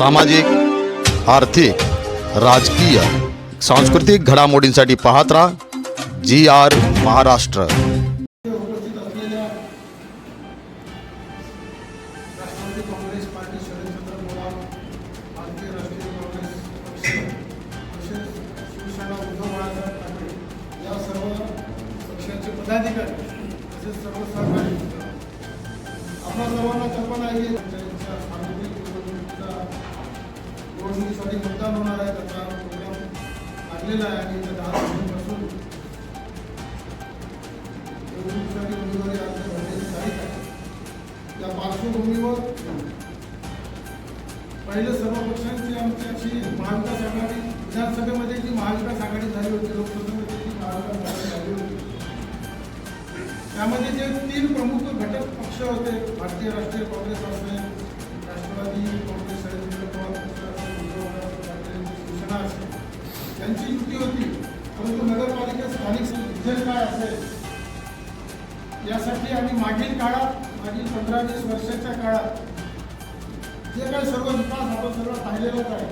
सामाजिक, आर्थिक, राजकीय, सांस्कृतिक घडामोडींसाठी पहात रहा जी आर महाराष्ट्र. पदाधिकारी, तसेच सर्व सहकारी आपल्या सर्वांना कल्पना आहे लागलेला आहे आणि इथं दहा तारखेपासून निवडणुकीसाठी उमेदवारी अर्ज भरण्याची तारीख आहे. त्या पार्श्वभूमीवर पहिले सर्व पक्षांची आमच्याशी महाविकास आघाडी विधानसभेमध्ये जी महाविकास आघाडी झाली होती लोकसभेमध्ये जी महाविकास आघाडी झाली होती. त्यामध्ये जे तीन प्रमुख घटक पक्ष होते भारतीय राष्ट्रीय काँग्रेस असेल राष्ट्रवादी काँग्रेस शरदचंद्र त्यांची युती होती. परंतु नगरपालिका स्थानिक विजय काय असेल यासाठी आम्ही मागील काळात मागील पंधरा वीस वर्षाच्या काळात जे काही सर्व विकास आपण सर्व पाहिलेलाच आहे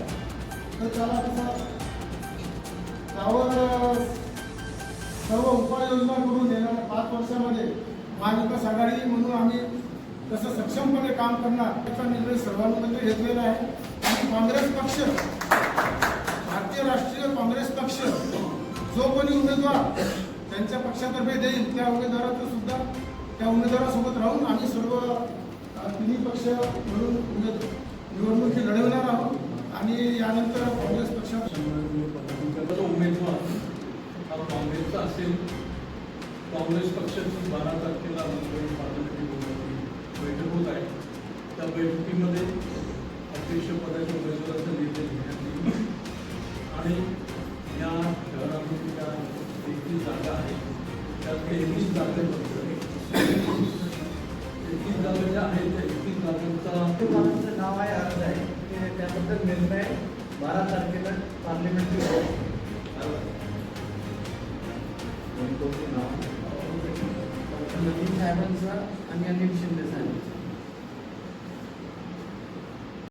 तर त्याला कसा त्यावर सर्व उपाययोजना करून येणाऱ्या पाच वर्षामध्ये महाविकास आघाडी म्हणून आम्ही तसं सक्षमपणे काम करणार त्याचा निर्णय सर्वांमध्ये घेतलेला आहे. आणि काँग्रेस पक्ष भारतीय राष्ट्रीय काँग्रेस पक्ष जो कोणी उमेदवार त्यांच्या पक्षातर्फे देईल त्या उमेदवाराचं सुद्धा त्या उमेदवारासोबत राहून आम्ही सर्व तिन्ही पक्ष मिळून उमेद निवडणुकी लढवणार आहोत. आणि यानंतर काँग्रेस पक्षात उमेदवार हा काँग्रेसचा असेल. काँग्रेस पक्षाची बारा तारखेला मुंबई बैठक होत आहे. त्या बैठकीमध्ये अध्यक्षपदाच्या उमेदवाराचा निर्णय घेण्यात एकवीस जागेबद्दल एकवीस जागा ज्या आहेत त्या एकवीस जागांचा नाव आहे अर्ज आहे ते त्याबद्दल निर्णय बारा. तारखेला पार्लिमेंटरी नवीन साहेबांचा आणि अनिल शिंदे साहेबांचा.